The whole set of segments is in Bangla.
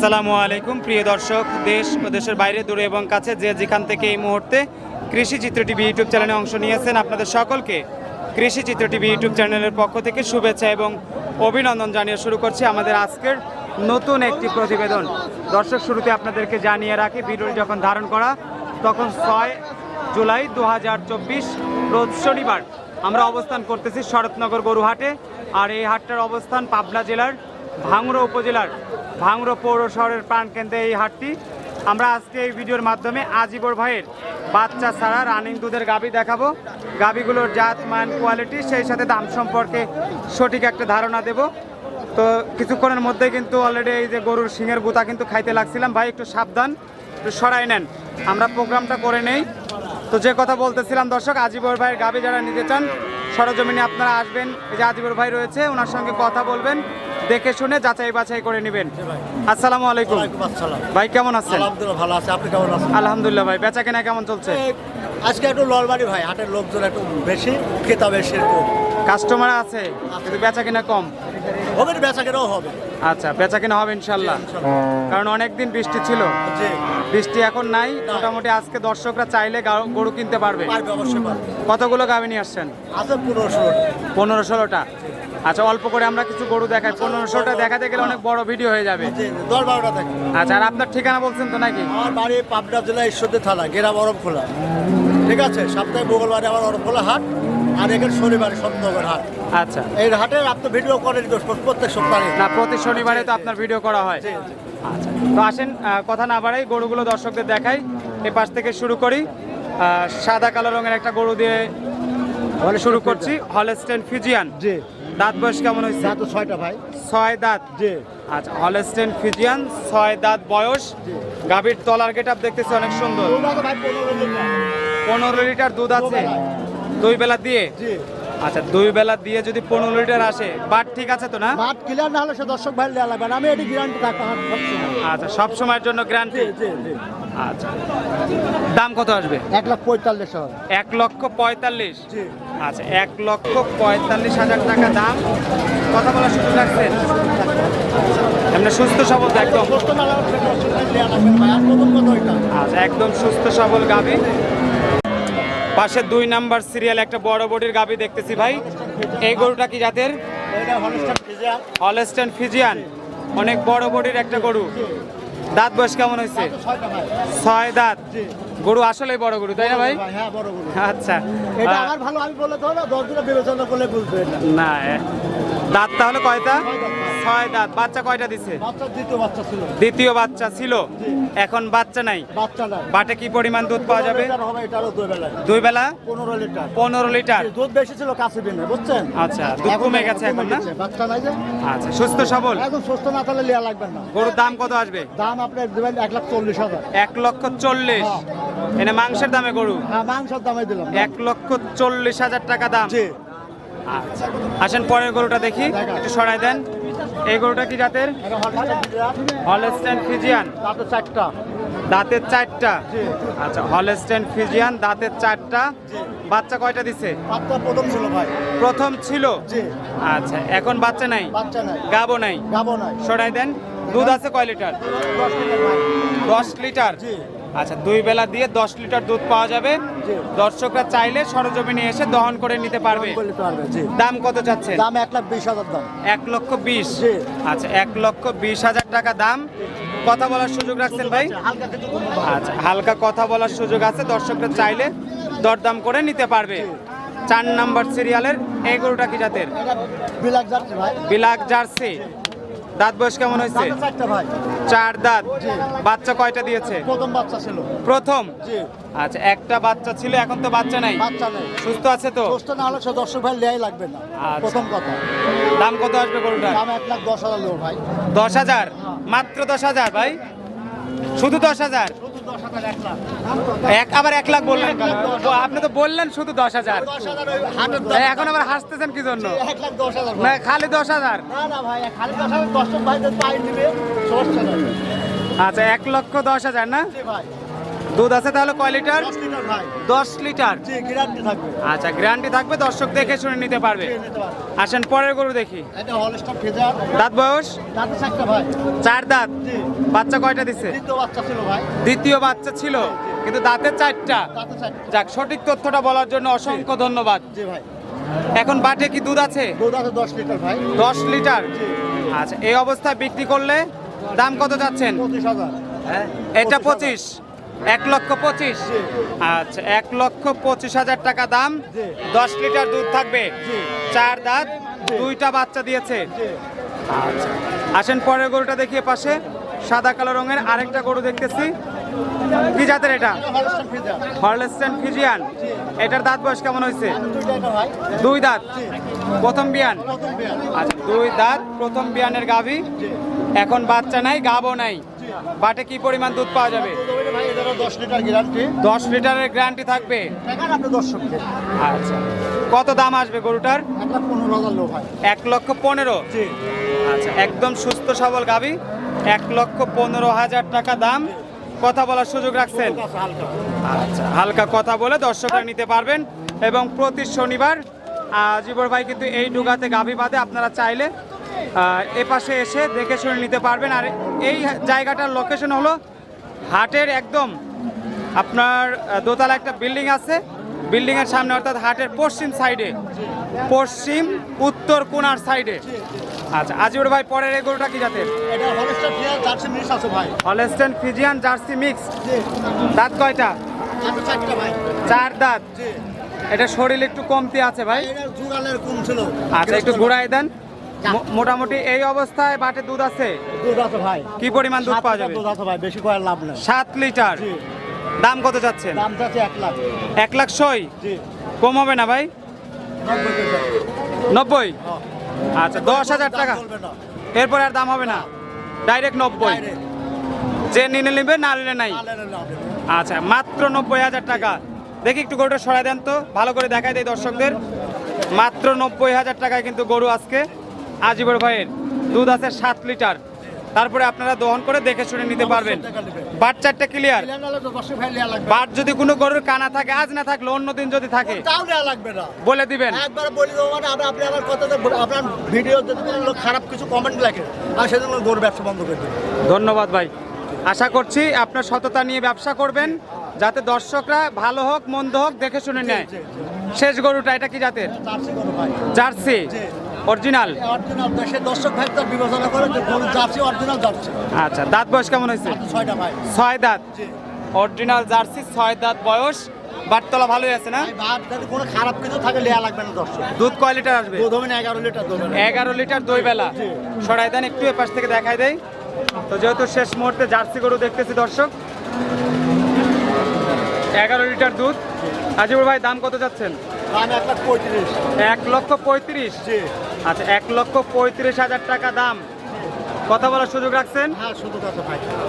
আসসালামু আলাইকুম, প্রিয় দর্শক, দেশ ও দেশের বাইরে, দূরে এবং কাছে যে যেখান থেকে এই মুহূর্তে কৃষি চিত্র টিভি ইউটিউব চ্যানেলে অংশ নিয়েছেন, আপনাদের সকলকে কৃষি চিত্র টিভি ইউটিউব চ্যানেলের পক্ষ থেকে শুভেচ্ছা এবং অভিনন্দন জানিয়ে শুরু করছি আমাদের আজকের নতুন একটি প্রতিবেদন। দর্শক, শুরুতে আপনাদেরকে জানিয়ে রাখি, ভিডিওটি যখন ধারণ করা, তখন ছয় জুলাই দু হাজার চব্বিশ রোজ শনিবার আমরা অবস্থান করতেছি শরৎনগর গরুহাটে। আর এই হাটটার অবস্থান পাবনা জেলার ভাঙড়া উপজেলার ভাঙড়া পৌর শহরের প্রাণকেন্দ্রে এই হাটটি। আমরা আজকে এই ভিডিওর মাধ্যমে আজিবর ভাইয়ের বাচ্চা ছাড়া রানিং দুধের গাবি দেখাবো। গাবিগুলোর জাত, মান কোয়ালিটি সেই সাথে দাম সম্পর্কে সঠিক একটা ধারণা দেব। তো কিছুক্ষণের মধ্যে কিন্তু অলরেডি এই যে গরুর শিঙের গুতা কিন্তু খাইতে লাগছিলাম। ভাই, একটু সাবধান, একটু সরাই নেন। আমরা প্রোগ্রামটা করে নেই। তো যে কথা বলতেছিলাম দর্শক আজিবর ভাইয়ের গাবি যারা নিতে চান, সরজমিনে আপনারা আসবেন। এই যে আজিবর ভাই রয়েছে, ওনার সঙ্গে কথা বলবেন। দেখে শুনে যাচাই বাছাই করে নেবেন। আসসালামু আলাইকুম। ভাই কেমন আছেন? আলহামদুলিল্লাহ ভালো আছে। আপনি কেমন আছেন? আলহামদুলিল্লাহ ভাই বেচা কেনা কেমন চলছে? আজকে একটু লড়বাড়ি ভাই হাটের লোকজন একটু বেশি ক্রেতা বেশি কাস্টমার আছে কিন্তু বেচা কেনা কম। হবে বেচা কেনাও হবে। আচ্ছা বেচা কেনা হবে ইনশাল্লাহ। কারণ অনেক দিন বৃষ্টি ছিল। বৃষ্টি এখন নাই। মোটামুটি আজকে দর্শকরা চাইলে গরু কিনতে পারবে। কতগুলো গাভি নিয়ে আসছেন? আছে পনেরো ষোলো পনেরো ষোলোটা। আচ্ছা অল্প করে আমরা কিছু গরু দেখাই। পনেরো ষোলোটা দেখাতে গেলে অনেক বড় ভিডিও হয়ে যাবে। দশ বারোটা থাকে। আচ্ছা আর আপনার ঠিকানা বলছেন তো নাকি? আমার বাড়ি পাবনা জেলা ঈশ্বরদী থানা গেরাম অরম খোলা ঠিক আছে সপ্তাহে মঙ্গলবারে আমার অরম খোলা হাট আর এখানে শনিবারে সপ্তমের হাট। আচ্ছা। এই হাটে আপনি ভিডিও করেন প্রত্যেক সপ্তাহে। না প্রতি শনিবারে তো আপনার ভিডিও করা হয়। আচ্ছা তো আসেন কথা না বাড়াই গরুগুলো দর্শকদের দেখাই। এ পাশ থেকে শুরু করি। সাদা কালো রঙের একটা গরু দিয়ে শুরু করছি হলস্টেন ফিজিয়ান জি। দাঁত বয়স কেমন হয়েছে? তো ছয়টা ভাই। ছয় দাঁত। জি। আচ্ছা হলস্টেন ফিজিয়ান ছয় দাঁত বয়স। গাভীর তলার গেট আপ দেখতেছি অনেক সুন্দর। পনেরো লিটার। দুধ আছে? দুই বেলা দিয়ে? জি। আচ্ছা দুই বেলা দিয়ে যদি পনেরো লিটার আসে বাট ঠিক আছে তো না? মাঠ ক্লিয়ার না হলে সে দর্শক ভাই লাগবে না। আমি এটি গ্যারান্টি আচ্ছা সব সময়ের জন্য গ্যারান্টি আচ্ছা। দাম কত আসবে? এক লাখ পঁয়তাল্লিশ হাজার। এক লক্ষ পঁয়তাল্লিশ? আচ্ছা এক লক্ষ পঁয়তাল্লিশ হাজার টাকা দাম। কথা বলার সুযোগ রাখছেন এমনি সুস্থ সবল একদম। আচ্ছা একদম সুস্থ সবল গাবি। পাশে দুই নাম্বার সিরিয়াল একটা বড় বডির গাবি দেখতেছি ভাই। এই গরুটা কি জাতের? Holstein Friesian. অনেক বড় বডির একটা গরু। দাঁত বয়স কেমন হয়েছে। ছয় দাঁত। গরু আসলে বড় গরু তাই না ভাই? হ্যাঁ বড় গরু। আচ্ছা। এটা আমার ভালো আমি বলে তো না দশ দিনে বিবেচনা করলে না দাঁত তাহলে কয়টা? ছয় দাঁত, বাচ্চা কয়টা দিছে? দ্বিতীয় বাচ্চা ছিল। এখন বাচ্চা নাই? বাটে কি পরিমাণ দুধ পাওয়া যাবে? দুই বেলা? পনেরো লিটার। পনেরো লিটার। দুধ বেশি ছিল কাছে বুঝছেন? আচ্ছা দুধ কমে গেছে এখন না? বাচ্চা নাই আচ্ছা সুস্থ সবল? একদম সুস্থ না তাহলে লিয়া লাগবে না। গরুর দাম কত আসবে? দাম আপনার দেবেন এক লাখ চল্লিশ হাজার। এক লক্ষ চল্লিশ? এনে মাংসের দামে গরু? হ্যাঁ মাংসের দামে দিলাম। এক লক্ষ চল্লিশ হাজার টাকা দাম? আচ্ছা আসেন পরের গরুটা দেখি। একটু সরাই দেন। এই গরুটা কি জাতের? হলস্টেন ফিজিয়ান তারপর চারটা। দাঁতের চারটা। আচ্ছা হলস্টেন ফিজিয়ান দাঁতের চারটা। বাচ্চা কয়টা দিছে? বাচ্চা প্রথম ছিল ভাই। প্রথম ছিল? জি। আচ্ছা এখন বাচ্চা নাই? বাচ্চা নাই। গাবো নাই? গাবো নাই। সরাই দেন। দুধ আছে কয় লিটার? দশ লিটার আচ্ছা দুই বেলা দিয়ে দশ লিটার দুধ পাওয়া যাবে। দর্শকরা চাইলে সরজমিনে এসে দহন করে নিতে পারবে। দাম কত চাচ্ছেন? দাম এক লাখ বিশ হাজার দাম। এক লক্ষ বিশ। আচ্ছা এক লক্ষ বিশ হাজার টাকা দাম। কথা বলার সুযোগ রাখছেন ভাই। আচ্ছা হালকা কথা বলার সুযোগ আছে। দর্শকরা চাইলে দরদাম করে নিতে পারবে। চার নাম্বার সিরিয়ালের এই গরুটা কি জাতের? বিলাক যাচ্ছে ভাই। Black Jersey. দাঁত বয়স কেমন হয়েছে? ভাই। চার দাঁত। বাচ্চা কয়টা দিয়েছে? প্রথম বাচ্চা ছিল। প্রথম? আচ্ছা একটা বাচ্চা ছিল এখন তো বাচ্চা নাই। বাচ্চা নেই। সুস্থ আছে তো? সুস্থ না হলে সে দর্শক ভাই লেয়াই লাগবে না। আচ্ছা। প্রথম কথা। দাম কত আসবে গরুটার? দাম এক লাখ দশ হাজার লোক ভাই। দশ হাজার? মাত্র দশ হাজার ভাই? শুধু দশ হাজার? এক আবার এক লাখ বললেন? আপনি তো বললেন শুধু দশ হাজার। এখন আবার হাসতেছেন কি জন্য? না খালি দশ হাজার। আচ্ছা এক লক্ষ দশ হাজার না? দুধ আছে তাহলে কয় লিটার। দশ লিটার? আচ্ছা গ্যারান্টি থাকবে দর্শক দেখে শুনে নিতে পারবে। আসেন পরের গরু দেখি। দাঁত বয়স? চার দাঁত। জি। বাচ্চা কয়টা দিছে? দ্বিতীয় বাচ্চা ছিল কিন্তু দাঁতে চারটা। যাক সঠিক তথ্যটা বলার জন্য অসংখ্য ধন্যবাদ। জি ভাই। এখন বাটে কি দুধ আছে? দুধ আছে দশ লিটার ভাই। দশ লিটার? আচ্ছা এই অবস্থায় বিক্রি করলে দাম কত যাচ্ছেন? হ্যাঁ এটা পঁচিশ। এক লক্ষ পঁচিশ। আচ্ছা এক লক্ষ পঁচিশ হাজার টাকা দাম। দশ লিটার দুধ থাকবে। চার দাঁত দুইটা বাচ্চা দিয়েছে। আচ্ছা আসেন পরের গরুটা দেখিয়ে পাশে। সাদা কালো রঙের আরেকটা গরু দেখতেছি। কি জাতের এটা? Holstein Friesian. এটার দাঁত বয়স কেমন হয়েছে? দুই দাঁত প্রথম বিয়ান? আচ্ছা দুই দাঁত প্রথম বিয়ানের গাভী। এখন বাচ্চা নাই গাবও নাই। বাটে কি পরিমাণ দুধ পাওয়া যাবে দুধ হবে ভাই এটারও দশ লিটার গ্যারান্টি দশ লিটারের গ্যারান্টি থাকবে। টাকা আপনি দর্শককে। আচ্ছা। কত দাম আসবে গরুটার? পনেরো হাজার এক লক্ষ পনেরো? জি। আচ্ছা একদম সুস্থ সবল গাভী এক লক্ষ পনেরো হাজার টাকা দাম। কথা বলার সুযোগ রাখছেন? আচ্ছা হালকা কথা বলে দর্শকরা নিতে পারবেন। এবং প্রতি শনিবার জীবর ভাই কিন্তু এই ডুগাতে গাভী বাঁধে। আপনারা চাইলে এ পাশে এসে দেখে শুনে নিতে পারবেন। আর এই জায়গাটার লোকেশন হলো হাটের একদম আপনার দোতলা একটা বিল্ডিং আছে। বিল্ডিংয়ের সামনে অর্থাৎ হাটের পশ্চিম সাইডে। পশ্চিম উত্তর কোনার সাইডে। আচ্ছা আজিবর ভাই পরের এই গরুটা কি জাতের? এটা হলস্টার ফেজার জার্সি মিস আছে ভাই। Holstein Friesian Jersey mix. দাঁত কয়টা? দাঁতে চারটা ভাই। চার দাঁত। এটা শরীর একটু কমতি আছে ভাই? আচ্ছা একটু ঘুরাই দেন। মোটামুটি এই অবস্থায় বাটে দুধ আছে? দুধ আছে ভাই। কি পরিমাণ দুধ পাওয়া যাবে? দুধ আছে ভাই বেশি লাভ নেই। সাত লিটার। দাম কত যাচ্ছেন দাম চাচ্ছে এক লাখ। এক লাখ ছয়? জি। কম হবে না ভাই? নব্বই। আচ্ছা দশ হাজার টাকা। চলবে না। এরপরে আর দাম হবে না? ডাইরেক্ট নব্বই। যে নিলে নিবে না নিলে নাই। আচ্ছা মাত্র নব্বই হাজার টাকা। দেখি একটু গরুটা সরাই দেন তো। ভালো করে দেখাই দেয় দর্শকদের। মাত্র নব্বই হাজার টাকায় কিন্তু গরু আজকে। আজিবর ভাইয়ের দুধ আছে সাত লিটার। তারপরে আপনারা দহন করে দেখে শুনে নিতে পারবেন। বাট চারটে ক্লিয়ার। বাট যদি কোনো গরুর কানা থাকে আজ না থাকলে অন্য দিন যদি থাকে বলে দিবেন। একবার বলি মানে আপনার ভিডিও যদি খারাপ কিছু কমেন্ট লেখে আর সেজন্য গরু ব্যবসা বন্ধ করে ধন্যবাদ ভাই। আশা করছি আপনার সততা নিয়ে ব্যবসা করবেন যাতে দর্শকরা ভালো হোক মন্দ হোক দেখে শুনে নেয়। শেষ গরুটা এটা কি জাতের? জার্সি। অরিজিনাল? অরিজিনাল। দেশে দর্শক ভাই বিবেচনা করে যে গরু জার্সি অরিজিনাল জার্সি। আচ্ছা দাঁত বয়স কেমন হয়েছে? ছয়টা ভাই। ছয় দাঁত? অরিজিনাল জার্সি ছয় দাঁত বয়স। বাটতলা ভালোই আছে না? কোনো খারাপ কিছু থাকে লেয়া লাগবে না দর্শক। দুধ কয় লিটার আসবে? দুধ হবে না এগারো লিটার দুধ এগারো লিটার দই বেলা। সরাই দেন একটু এ পাশ থেকে দেখাই দেই। তো যেহেতু শেষ মুহূর্তে জার্সি গরু দেখতেছি দর্শক। এগারো লিটার দুধ। আজিবুর ভাই দাম কত যাচ্ছেন? এক লক্ষ পঁয়ত্রিশ। জি। আচ্ছা এক লক্ষ পঁয়ত্রিশ হাজার টাকা দাম। কথা বলার সুযোগ রাখছেন?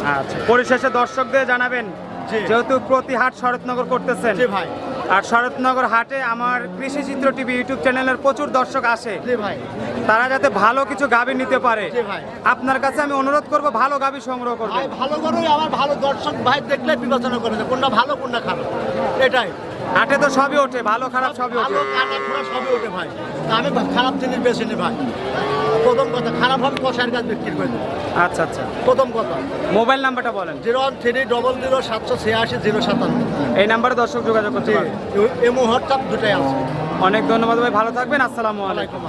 হ্যাঁ আচ্ছা পরিশেষে দর্শকদের জানাবেন জি। যেহেতু প্রতি হাট শরৎনগর করতেছেন। ভাই। আর শরৎনগর হাটে আমার কৃষি চিত্র টিভি ইউটিউব চ্যানেলের প্রচুর দর্শক আসে। ভাই। তারা যাতে ভালো কিছু গাভী নিতে পারে। ভাই। আপনার কাছে আমি অনুরোধ করব ভালো গাভী সংগ্রহ ভাই করবেন ভালো গরুই আমার ভালো দর্শক ভাই দেখলে বিবেচনা করে কোনটা ভালো কোনটা খারাপ। এটাই। হাটে তো সবই ওঠে ভালো খারাপ সবই ওঠে। ভালো কাটা খোলা সবই ওঠে ভাই। আমি খারাপ জিনিস বেছে নি ভাই। প্রথম কথা খারাপ হবে কষার গাছ বিক্রি করে আচ্ছা আচ্ছা। প্রথম কথা। মোবাইল নাম্বারটা বলেন। Zero one three double zero সাতশো ছিয়াশি জিরো সাতান্ন। এই নাম্বারে দর্শক যোগাযোগ করতে পারেন এই মুহূর্তে দুটাই আছে। অনেক ধন্যবাদ ভাই ভালো থাকবেন আসসালামু আলাইকুম।